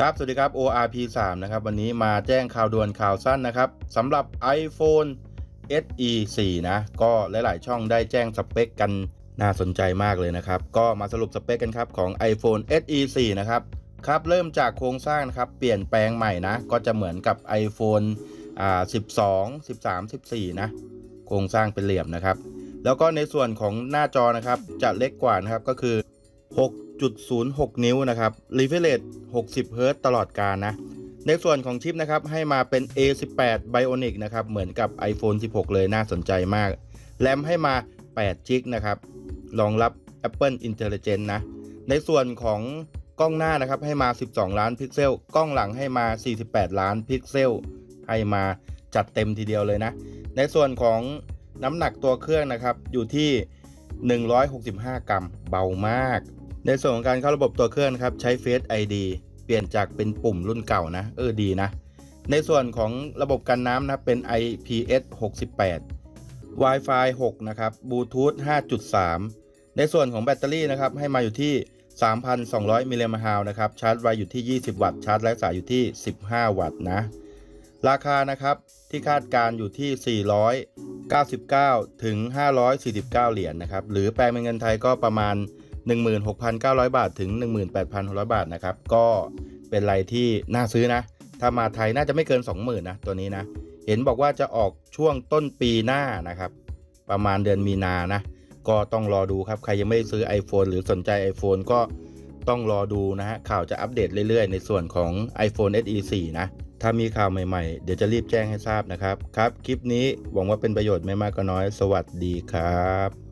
ครับสวัสดีครับ ORP 3นะครับวันนี้มาแจ้งข่าวด่วนข่าวสั้นนะครับสำหรับ iPhone SE 4นะก็หลาย ๆ ช่องได้แจ้งสเปคกันน่าสนใจมากเลยนะครับ ก็มาสรุปสเปคกันครับของ iPhone SE 4นะครับครับเริ่มจากโครงสร้างนะครับ เปลี่ยนแปลงใหม่นะ ก็จะเหมือนกับ iPhone อ่า12 13 14 นะ โครงสร้างเป็นเหลี่ยมนะครับ แล้วก็ในส่วนของหน้าจอนะครับจะเล็กกว่านะครับก็คือ 6.06 นิ้วนะครับ r e f r e s 60 Hz ตลอดการนะ ในส่วนของชิปนะครับให้มาเป็น A18 Bionic นะครับ เหมือนกับ iPhone 16 เลยน่าสนใจมาก แรมให้มา8 g b นะครับ รองรับ Apple Intelligence นะ ในส่วนของกล้องหน้านะครับให้มา 12 ล้านพิกเซล กล้องหลังให้มา 48 ล้านพิกเซล ให้มาจัดเต็มทีเดียวเลยนะ ในส่วนของน้ำหนักตัวเครื่องนะครับอยู่ที่ 165 กรัม เบามาก ในส่วนของการเข้าระบบตัวเครื่องครับใช้ Face ID เปลี่ยนจากเป็นปุ่มรุ่นเก่านะเออดีนะ ในส่วนของระบบกันน้ำนะเป็น IPS 68 Wi-Fi 6 นะครับ Bluetooth 5.3 ในส่วนของแบตเตอรี่นะครับให้มาอยู่ที่ 3,200 มิลลิแอมป์ฮานะครับชาร์จไวอยู่ที่ 20 วัตต์ชาร์จไร้สายอยู่ที่ 15 วัตต์นะ ราคานะครับที่คาดการอยู่ที่ 499 ถึง 549 เหรียญนะครับหรือแปลงเป็นเงินไทยก็ประมาณ 16,900 บาทถึง 18,600 บาทนะครับ ก็เป็นไรที่น่าซื้อนะ ถ้ามาไทยน่าจะไม่เกิน 20,000นะตัวนี้นะ เห็นบอกว่าจะออกช่วงต้นปีหน้านะครับ ประมาณเดือนมีนานะ ก็ต้องรอดูครับ ใครยังไม่ได้ซื้อ iPhone หรือสนใจ iPhone ก็ต้องรอดูนะฮะ ข่าวจะอัปเดตเรื่อยๆ ในส่วนของ iPhone SE 4 นะ ถ้ามีข่าวใหม่ๆ เดี๋ยวจะรีบแจ้งให้ทราบนะครับ ครับ คลิปนี้หวังว่าเป็นประโยชน์ไม่มากก็น้อย สวัสดีครับ